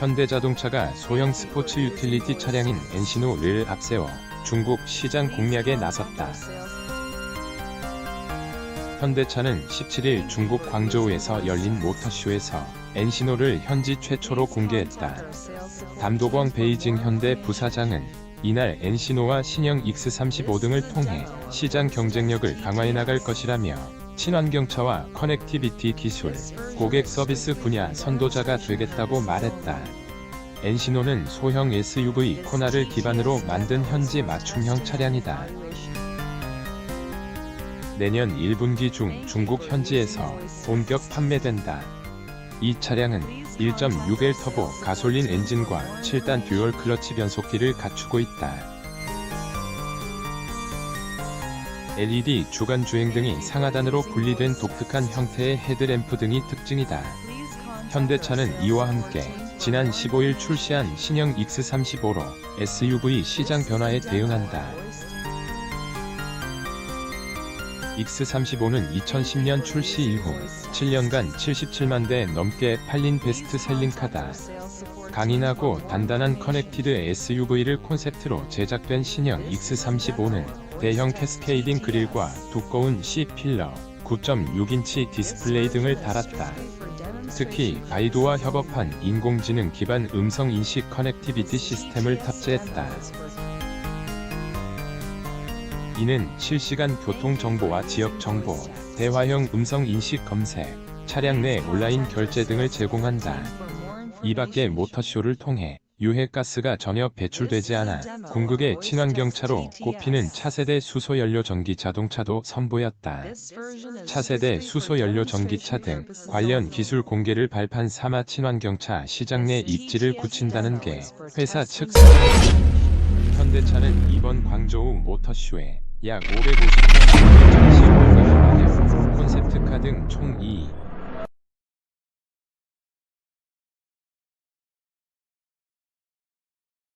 현대자동차가 소형 스포츠 유틸리티 차량인 엔시노를 앞세워 중국 시장 공략에 나섰다. 현대차는 17일 중국 광저우에서 열린 모터쇼에서 엔시노를 현지 최초로 공개했다. 담도광 베이징 현대 부사장은 이날 엔시노와 신형 X35 등을 통해 시장 경쟁력을 강화해 나갈 것이라며 친환경차와 커넥티비티 기술, 고객 서비스 분야 선도자가 되겠다고 말했다. 엔시노는 소형 SUV 코나를 기반으로 만든 현지 맞춤형 차량이다. 내년 1분기 중 중국 현지에서 본격 판매된다. 이 차량은 1.6L 터보 가솔린 엔진과 7단 듀얼 클러치 변속기를 갖추고 있다. LED 주간 주행 등이 상하단으로 분리된 독특한 형태의 헤드램프 등이 특징이다. 현대차는 이와 함께 지난 15일 출시한 신형 X35로 SUV 시장 변화에 대응한다. X35는 2010년 출시 이후 7년간 77만 대 넘게 팔린 베스트셀링카다. 강인하고 단단한 커넥티드 SUV를 콘셉트로 제작된 신형 X35는 대형 캐스케이딩 그릴과 두꺼운 C 필러, 9.6인치 디스플레이 등을 달았다. 특히 바이두와 협업한 인공지능 기반 음성 인식 커넥티비티 시스템을 탑재했다. 이는 실시간 교통 정보와 지역 정보, 대화형 음성 인식 검색, 차량 내 온라인 결제 등을 제공한다. 이 밖에 모터쇼를 통해 유해가스가 전혀 배출되지 않아 궁극의 친환경차로 꼽히는 차세대 수소연료 전기 자동차도 선보였다. 차세대 수소연료 전기차 등 관련 기술 공개를 발판 삼아 친환경차 시장 내 입지를 굳힌다는 게 회사 측 현대차는 이번 광저우 모터쇼에 약 550명 전시 공간